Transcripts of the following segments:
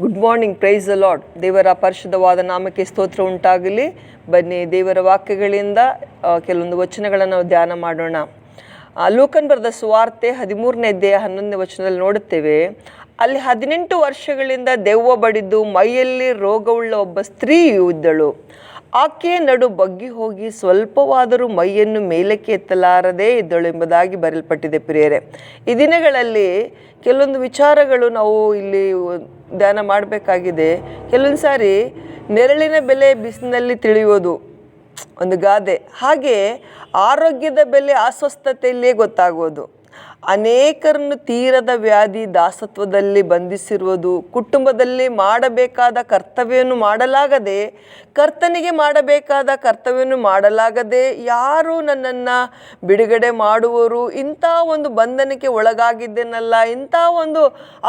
Good morning praise the lord ದೇವರ ಪರಿಶುದ್ಧವಾದ ನಾಮಕ್ಕೆ ಸ್ತೋತ್ರ ಉಂಟಾಗಲಿ. ಬನ್ನಿ ದೇವರ ವಾಕ್ಯಗಳಿಂದ ಕೆಲವೊಂದು ವಚನಗಳನ್ನು ನಾವು ಧ್ಯಾನ ಮಾಡೋಣ. ಲೋಕನ್ ಬರೆದ ಸುವಾರ್ತೆ ಹದಿಮೂರನೇ ದೇಹ ಹನ್ನೊಂದನೇ ವಚನದಲ್ಲಿ ನೋಡುತ್ತೇವೆ. ಅಲ್ಲಿ ಹದಿನೆಂಟು ವರ್ಷಗಳಿಂದ ದೆವ್ವ ಬಡಿದು ಮೈಯಲ್ಲಿ ರೋಗವುಳ್ಳ ಒಬ್ಬ ಸ್ತ್ರೀಯು ಇದ್ದಳು. ಆಕೆಯ ನಡು ಬಗ್ಗಿ ಹೋಗಿ ಸ್ವಲ್ಪವಾದರೂ ಮೈಯನ್ನು ಮೇಲಕ್ಕೆ ಎತ್ತಲಾರದೇ ಇದ್ದಳು ಎಂಬುದಾಗಿ ಬರೆಯಲ್ಪಟ್ಟಿದೆ ಪ್ರಿಯರೇ. ಈ ದಿನಗಳಲ್ಲಿ ಕೆಲವೊಂದು ವಿಚಾರಗಳು ನಾವು ಇಲ್ಲಿ ಧ್ಯಾನ ಮಾಡಬೇಕಾಗಿದೆ. ಕೆಲವೊಂದು ಸಾರಿ ನೆರಳಿನ ಬೆಲೆ ಬಿಸಿನಲ್ಲಿ ತಿಳಿಯೋದು ಒಂದು ಗಾದೆ. ಹಾಗೆ ಆರೋಗ್ಯದ ಬೆಲೆ ಅಸ್ವಸ್ಥತೆಯಲ್ಲೇ ಗೊತ್ತಾಗೋದು ಅನೇಕರನ್ನು ತೀರದ ವ್ಯಾಧಿ ದಾಸತ್ವದಲ್ಲಿ ಬಂಧಿಸಿರುವುದು, ಕುಟುಂಬದಲ್ಲಿ ಮಾಡಬೇಕಾದ ಕರ್ತವ್ಯವನ್ನು ಮಾಡಲಾಗದೆ, ಕರ್ತನಿಗೆ ಮಾಡಬೇಕಾದ ಕರ್ತವ್ಯವನ್ನು ಮಾಡಲಾಗದೆ ಯಾರು ನನ್ನನ್ನು ಬಿಡುಗಡೆ ಮಾಡುವರು ಇಂಥ ಒಂದು ಬಂಧನಕ್ಕೆ ಒಳಗಾಗಿದ್ದೇನಲ್ಲ, ಇಂಥ ಒಂದು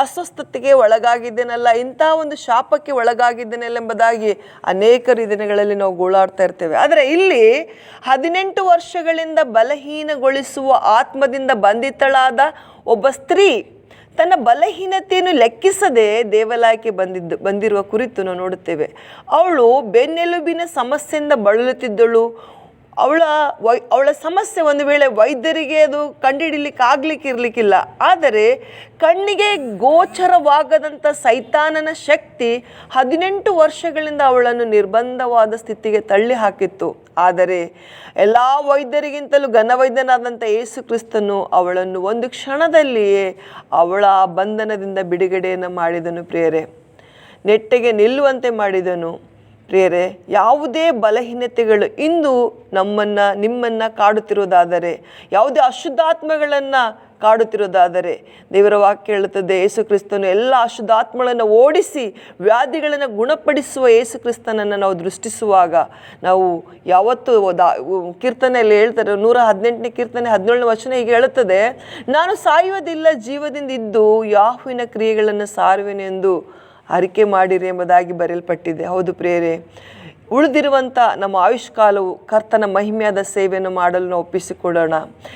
ಅಸ್ವಸ್ಥತೆಗೆ ಒಳಗಾಗಿದ್ದೇನಲ್ಲ, ಇಂಥ ಒಂದು ಶಾಪಕ್ಕೆ ಒಳಗಾಗಿದ್ದೇನಲ್ಲ ಎಂಬುದಾಗಿ ಅನೇಕರು ಈ ದಿನಗಳಲ್ಲಿ ನಾವು ಗೋಳಾಡ್ತಾ ಇರ್ತೇವೆ. ಆದರೆ ಇಲ್ಲಿ ಹದಿನೆಂಟು ವರ್ಷಗಳಿಂದ ಬಲಹೀನಗೊಳಿಸುವ ಆತ್ಮದಿಂದ ಬಂಧಿತಳಾದ ಒಬ್ಬ ಸ್ತ್ರೀ ತನ್ನ ಬಲಹೀನತೆಯನ್ನು ಲೆಕ್ಕಿಸದೆ ದೇವಾಲಯಕ್ಕೆ ಬಂದಿದ್ದು, ಬಂದಿರುವ ಕುರಿತು ನಾವು ನೋಡುತ್ತೇವೆ. ಅವಳು ಬೆನ್ನೆಲುಬಿನ ಸಮಸ್ಯೆಯಿಂದ ಬಳಲುತ್ತಿದ್ದಳು. ಅವಳ ವೈ, ಅವಳ ಸಮಸ್ಯೆ ಒಂದು ವೇಳೆ ವೈದ್ಯರಿಗೆ ಅದು ಕಂಡುಹಿಡಿಲಿಕ್ಕೆ ಆಗ್ಲಿಕ್ಕೆ ಇರಲಿಕ್ಕಿಲ್ಲ ಆದರೆ ಕಣ್ಣಿಗೆ ಗೋಚರವಾಗದಂಥ ಸೈತಾನನ ಶಕ್ತಿ ಹದಿನೆಂಟು ವರ್ಷಗಳಿಂದ ಅವಳನ್ನು ನಿರ್ಬಂಧವಾದ ಸ್ಥಿತಿಗೆ ತಳ್ಳಿ ಹಾಕಿತ್ತು ಆದರೆ ಎಲ್ಲ ವೈದ್ಯರಿಗಿಂತಲೂ ಘನವೈದ್ಯನಾದಂಥ ಯೇಸು ಕ್ರಿಸ್ತನು ಅವಳನ್ನು ಒಂದು ಕ್ಷಣದಲ್ಲಿಯೇ ಅವಳ ಬಂಧನದಿಂದ ಬಿಡುಗಡೆಯನ್ನು ಮಾಡಿದನು ಪ್ರಿಯರೇ. ನೆಟ್ಟಗೆ ನಿಲ್ಲುವಂತೆ ಮಾಡಿದನು. ಪ್ರಿಯರೇ, ಯಾವುದೇ ಬಲಹೀನತೆಗಳು ಇಂದು ನಮ್ಮನ್ನು, ನಿಮ್ಮನ್ನು ಕಾಡುತ್ತಿರುವುದಾದರೆ, ಯಾವುದೇ ಅಶುದ್ಧಾತ್ಮಗಳನ್ನು ಕಾಡುತ್ತಿರುವುದಾದರೆ, ದೇವರ ವಾಕ್ಯ ಹೇಳುತ್ತದೆ, ಯೇಸು ಕ್ರಿಸ್ತನು ಎಲ್ಲ ಅಶುದ್ಧಾತ್ಮಗಳನ್ನು ಓಡಿಸಿ, ವ್ಯಾಧಿಗಳನ್ನು ಗುಣಪಡಿಸುವ ಯೇಸು ಕ್ರಿಸ್ತನನ್ನು ನಾವು ದೃಷ್ಟಿಸುವಾಗ, ನಾವು ಯಾವತ್ತು ದಾ, ಕೀರ್ತನೆಯಲ್ಲಿ ಹೇಳ್ತಾರೆ, ನೂರ ಹದಿನೆಂಟನೇ ಕೀರ್ತನೆ ಹದಿನೇಳನೇ ವಚನ ಹೀಗೆ ಹೇಳುತ್ತದೆ, ನಾನು ಸಾಯುವುದಿಲ್ಲ, ಜೀವದಿಂದ ಇದ್ದು, ಯಾಹುವಿನ ಕ್ರಿಯೆಗಳನ್ನು ಸಾರುವೆನೆಂದು ಅರಿಕೆ ಮಾಡಿರಿ ಎಂಬುದಾಗಿ ಬರೆಯಲ್ಪಟ್ಟಿದೆ. ಹೌದು ಪ್ರೇರೆ ಉಳಿದಿರುವಂಥ ನಮ್ಮ ಆಯುಷ್ಕಾಲವು ಕರ್ತನ ಮಹಿಮೆಯಾದ ಸೇವೆಯನ್ನು ಮಾಡಲು ನಾವು ಒಪ್ಪಿಸಿಕೊಡೋಣ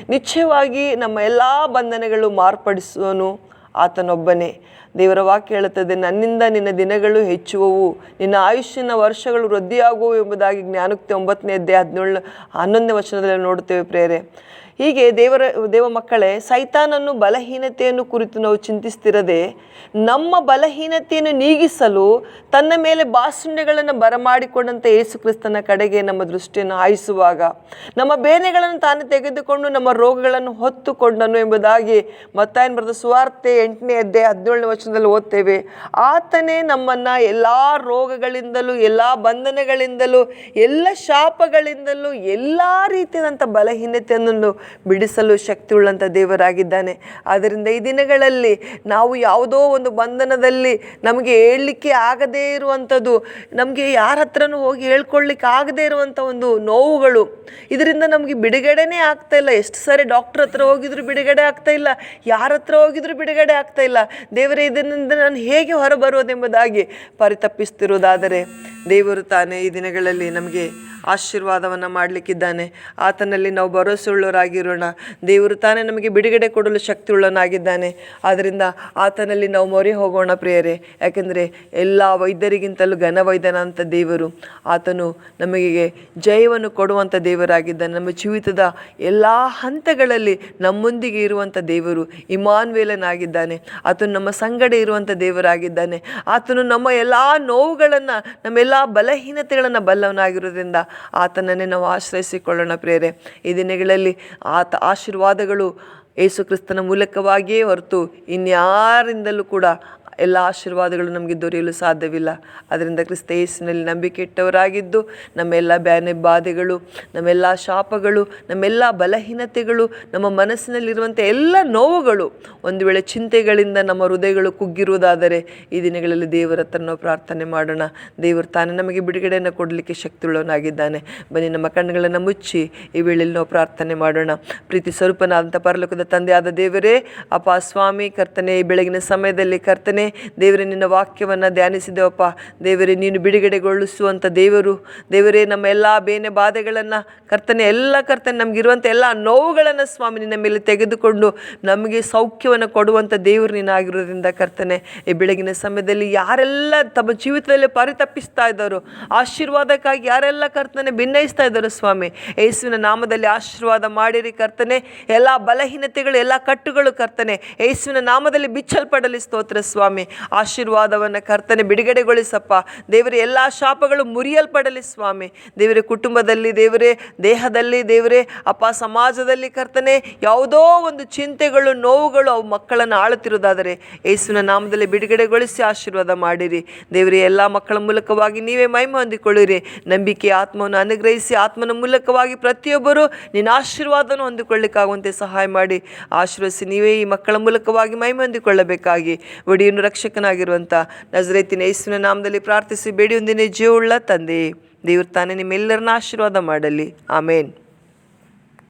ನಿಶ್ಚಯವಾಗಿ ನಮ್ಮ ಎಲ್ಲ ಬಂಧನಗಳು ಮಾರ್ಪಡಿಸುವನು ಆತನೊಬ್ಬನೇ. ದೇವರ ವಾಕ್ಯ ಹೇಳುತ್ತದೆ, ನನ್ನಿಂದ ನಿನ್ನ ದಿನಗಳು ಹೆಚ್ಚುವವು, ನಿನ್ನ ಆಯುಷ್ಯನ ವರ್ಷಗಳು ವೃದ್ಧಿಯಾಗುವು ಎಂಬುದಾಗಿ ಜ್ಞಾನಕ್ಕೆ ಒಂಬತ್ತನೇ ಅಧ್ಯಾಯ ಹದಿನೇಳು, ಹನ್ನೊಂದನೇ ವಚನದಲ್ಲಿ ನೋಡುತ್ತೇವೆ ಪ್ರೇರೆ ಹೀಗೆ ದೇವರ, ದೇವ ಮಕ್ಕಳೇ, ಸೈತಾನನ್ನು ಬಲಹೀನತೆಯನ್ನು ಕುರಿತು ನಾವು ಚಿಂತಿಸ್ತಿರದೆ, ನಮ್ಮ ಬಲಹೀನತೆಯನ್ನು ನೀಗಿಸಲು ತನ್ನ ಮೇಲೆ ಬಾಸುಂಡೆಗಳನ್ನು ಬರಮಾಡಿಕೊಂಡಂಥ ಯೇಸು ಕ್ರಿಸ್ತನ ಕಡೆಗೆ ನಮ್ಮ ದೃಷ್ಟಿಯನ್ನು ಹಾಯಿಸುವಾಗ, ನಮ್ಮ ಬೇನೆಗಳನ್ನು ತಾನು ತೆಗೆದುಕೊಂಡು ನಮ್ಮ ರೋಗಗಳನ್ನು ಹೊತ್ತುಕೊಂಡನು ಎಂಬುದಾಗಿ ಮತ್ತಾಯನ್ ಬರೆದ ಸುವಾರ್ತೆ ಎಂಟನೇ ಅಧ್ಯಾಯ ಹದಿನೇಳನೇ ವಚನದಲ್ಲಿ ಓದ್ತೇವೆ. ಆತನೇ ನಮ್ಮನ್ನು ಎಲ್ಲ ರೋಗಗಳಿಂದಲೂ, ಎಲ್ಲ ಬಂಧನಗಳಿಂದಲೂ, ಎಲ್ಲ ಶಾಪಗಳಿಂದಲೂ, ಎಲ್ಲ ರೀತಿಯಾದಂಥ ಬಲಹೀನತೆಯನ್ನು ಬಿಡಿಸಲು ಶಕ್ತಿಯುಳ್ಳಂಥ ದೇವರಾಗಿದ್ದಾನೆ. ಆದ್ದರಿಂದ ಈ ದಿನಗಳಲ್ಲಿ ನಾವು ಯಾವುದೋ ಒಂದು ಬಂಧನದಲ್ಲಿ ನಮಗೆ ಹೇಳಲಿಕ್ಕೆ ಆಗದೇ ಇರುವಂಥದ್ದು, ನಮಗೆ ಯಾರ ಹತ್ರನೂ ಹೋಗಿ ಹೇಳ್ಕೊಳ್ಳಿಕ್ಕೆ ಆಗದೇ ಇರುವಂಥ ಒಂದು ನೋವುಗಳು, ಇದರಿಂದ ನಮಗೆ ಬಿಡುಗಡೆನೇ ಆಗ್ತಾ ಇಲ್ಲ. ಎಷ್ಟು ಸಾರಿ ಡಾಕ್ಟ್ರ್ ಹತ್ರ ಹೋಗಿದ್ರು ಬಿಡುಗಡೆ ಆಗ್ತಾ ಇಲ್ಲ, ಯಾರ ಹತ್ರ ಹೋಗಿದ್ರು ಬಿಡುಗಡೆ ಆಗ್ತಾ ಇಲ್ಲ. ದೇವರೇ ಇದರಿಂದ ನಾನು ಹೇಗೆ ಹೊರಬರುವುದೆಂಬುದಾಗಿ ಪರಿತಪ್ಪಿಸ್ತಿರುವುದಾದರೆ ದೇವರು ತಾನೇ ಈ ದಿನಗಳಲ್ಲಿ ನಮಗೆ ಆಶೀರ್ವಾದವನ್ನು ಮಾಡಲಿಕ್ಕಿದ್ದಾನೆ. ಆತನಲ್ಲಿ ನಾವು ಭರವಸೆಯುಳ್ಳವರಾಗಿರೋಣ. ದೇವರು ತಾನೇ ನಮಗೆ ಬಿಡುಗಡೆ ಕೊಡಲು ಶಕ್ತಿಯುಳ್ಳವನಾಗಿದ್ದಾನೆ. ಆದ್ದರಿಂದ ಆತನಲ್ಲಿ ನಾವು ಮೊರೆ ಹೋಗೋಣ ಪ್ರಿಯರೇ. ಯಾಕೆಂದರೆ ಎಲ್ಲ ವೈದ್ಯರಿಗಿಂತಲೂ ಘನವೈದ್ಯನಂಥ ದೇವರು, ಆತನು ನಮಗೆ ಜಯವನ್ನು ಕೊಡುವಂಥ ದೇವರಾಗಿದ್ದಾನೆ. ನಮ್ಮ ಜೀವಿತದ ಎಲ್ಲ ಹಂತಗಳಲ್ಲಿ ನಮ್ಮೊಂದಿಗೆ ಇರುವಂಥ ದೇವರು ಇಮಾನ್ವೇಲನಾಗಿದ್ದಾನೆ ಆತನು ನಮ್ಮ ಸಂಗಡ ಇರುವಂಥ ದೇವರಾಗಿದ್ದಾನೆ. ಆತನು ನಮ್ಮ ಎಲ್ಲ ನೋವುಗಳನ್ನು ನಮ್ಮೆಲ್ಲ ಬಲಹೀನತೆಗಳನ್ನು ಬಲ್ಲವನಾಗಿರೋದ್ರಿಂದ ಆತನನ್ನೇ ನಾವು ಆಶ್ರಯಿಸಿಕೊಳ್ಳೋಣ ಪ್ರೇರೆ ಈ ದಿನಗಳಲ್ಲಿ ಆತ ಆಶೀರ್ವಾದಗಳು ಯೇಸುಕ್ರಿಸ್ತನ ಮೂಲಕವಾಗಿಯೇ ಹೊರತು ಇನ್ಯಾರಿಂದಲೂ ಕೂಡ ಎಲ್ಲ ಆಶೀರ್ವಾದಗಳು ನಮಗೆ ದೊರೆಯಲು ಸಾಧ್ಯವಿಲ್ಲ. ಅದರಿಂದ ಕ್ರಿಸ್ತ ಯೇಸುವಿನಲ್ಲಿ ನಂಬಿಕೆ ಇಟ್ಟವರಾಗಿದ್ದು ನಮ್ಮೆಲ್ಲ ಬ್ಯಾನೆ ಬಾಧೆಗಳು, ನಮ್ಮೆಲ್ಲ ಶಾಪಗಳು, ನಮ್ಮೆಲ್ಲ ಬಲಹೀನತೆಗಳು, ನಮ್ಮ ಮನಸ್ಸಿನಲ್ಲಿರುವಂಥ ಎಲ್ಲ ನೋವುಗಳು ಒಂದು ವೇಳೆ ಚಿಂತೆಗಳಿಂದ ನಮ್ಮ ಹೃದಯಗಳು ಕುಗ್ಗಿರುವುದಾದರೆ ಈ ದಿನಗಳಲ್ಲಿ ದೇವರ ಪ್ರಾರ್ಥನೆ ಮಾಡೋಣ. ದೇವರು ತಾನೇ ನಮಗೆ ಬಿಡುಗಡೆಯನ್ನು ಕೊಡಲಿಕ್ಕೆ ಶಕ್ತಿಯುಳ್ಳವನಾಗಿದ್ದಾನೆ. ಬನ್ನಿ ನಮ್ಮ ಕಣ್ಣುಗಳನ್ನು ಮುಚ್ಚಿ ಈ ವೇಳೆಯಲ್ಲಿ ನಾವು ಪ್ರಾರ್ಥನೆ ಮಾಡೋಣ. ಪ್ರೀತಿ ಸ್ವರೂಪನಾದಂಥ ಪರಲೋಕದ ತಂದೆಯಾದ ದೇವರೇ, ಅಪ್ಪ ಸ್ವಾಮಿ, ಕರ್ತನೆ ಬೆಳಗಿನ ಸಮಯದಲ್ಲಿ ಕರ್ತನೆ ಕರ್ತನೆ ದೇವರೇ, ನಿನ್ನ ವಾಕ್ಯವನ್ನು ಧ್ಯಾನಿಸಿದೆವಪ್ಪ. ದೇವರೇ, ನೀನು ಬಿಡುಗಡೆಗೊಳಿಸುವಂಥ ದೇವರು. ದೇವರೇ, ನಮ್ಮ ಎಲ್ಲ ಬೇನೆ ಬಾಧೆಗಳನ್ನು ಕರ್ತನೆ, ಎಲ್ಲ ಕರ್ತನೆ ನಮಗಿರುವಂಥ ಎಲ್ಲ ನೋವುಗಳನ್ನು ಸ್ವಾಮಿ ನಿನ್ನ ಮೇಲೆ ತೆಗೆದುಕೊಂಡು ನಮಗೆ ಸೌಖ್ಯವನ್ನು ಕೊಡುವಂಥ ದೇವರು ನೀನಾಗಿರೋದ್ರಿಂದ ಕರ್ತನೆ, ಈ ಬೆಳಗಿನ ಸಮಯದಲ್ಲಿ ಯಾರೆಲ್ಲ ತಮ್ಮ ಜೀವಿತದಲ್ಲಿ ಪರಿತಪ್ಪಿಸ್ತಾ ಇದ್ದಾರೋ, ಆಶೀರ್ವಾದಕ್ಕಾಗಿ ಯಾರೆಲ್ಲ ಕರ್ತನೆ ಭಿನ್ನಯಿಸ್ತಾ ಇದ್ದಾರೋ ಸ್ವಾಮಿ, ಯೇಸುವಿನ ನಾಮದಲ್ಲಿ ಆಶೀರ್ವಾದ ಮಾಡಿರಿ ಕರ್ತನೆ. ಎಲ್ಲ ಬಲಹೀನತೆಗಳು, ಎಲ್ಲ ಕಟ್ಟುಗಳು ಕರ್ತನೆ, ಯೇಸುವಿನ ನಾಮದಲ್ಲಿ ಬಿಚ್ಚಲ್ಪಡಲಿ ಸ್ತೋತ್ರ ಸ್ವಾಮಿ. ಆಶೀರ್ವಾದವನ್ನು ಕರ್ತನೆ ಬಿಡುಗಡೆಗೊಳಿಸಪ್ಪ. ದೇವರ, ಎಲ್ಲ ಶಾಪಗಳು ಮುರಿಯಲ್ಪಡಲಿ ಸ್ವಾಮಿ. ದೇವರ, ಕುಟುಂಬದಲ್ಲಿ ದೇವರೇ, ದೇಹದಲ್ಲಿ ದೇವರೇ, ಅಪ್ಪ ಸಮಾಜದಲ್ಲಿ ಕರ್ತನೆ, ಯಾವುದೋ ಒಂದು ಚಿಂತೆಗಳು, ನೋವುಗಳು ಅವು ಮಕ್ಕಳನ್ನು ಆಳುತ್ತಿರುವುದಾದರೆ, ಯೇಸುವಿನ ನಾಮದಲ್ಲಿ ಬಿಡುಗಡೆಗೊಳಿಸಿ ಆಶೀರ್ವಾದ ಮಾಡಿರಿ. ದೇವರೇ, ಎಲ್ಲ ಮಕ್ಕಳ ಮೂಲಕವಾಗಿ ನೀವೇ ಮೈಮ ಹೊಂದಿಕೊಳ್ಳಿರಿ. ನಂಬಿಕೆ, ಆತ್ಮವನ್ನು ಅನುಗ್ರಹಿಸಿ ಆತ್ಮನ ಮೂಲಕವಾಗಿ ಪ್ರತಿಯೊಬ್ಬರು ನಿನ್ನ ಆಶೀರ್ವಾದವನ್ನು ಹೊಂದಿಕೊಳ್ಳಿಕ್ಕಾಗುವಂತೆ ಸಹಾಯ ಮಾಡಿ. ಆಶೀರ್ವದಿಸಿ ನೀವೇ ಈ ಮಕ್ಕಳ ಮೂಲಕವಾಗಿ ಮೈಮ ಹೊಂದಿಕೊಳ್ಳಬೇಕಾಗಿ. ಒಡಿಯನ್ನು ರಕ್ಷಕನಾಗಿರುವಂಥ ನಜರೇತಿನ ಯೇಸುವಿನ ನಾಮದಲ್ಲಿ ಪ್ರಾರ್ಥಿಸಿ ಬೇಡಿ ಒಂದಿನ ಜೀವವುಳ್ಳ ತಂದೆ, ದೇವರು ತಾನೇ ನಿಮ್ಮೆಲ್ಲರನ್ನ ಆಶೀರ್ವಾದ ಮಾಡಲಿ. ಆಮೇನ್.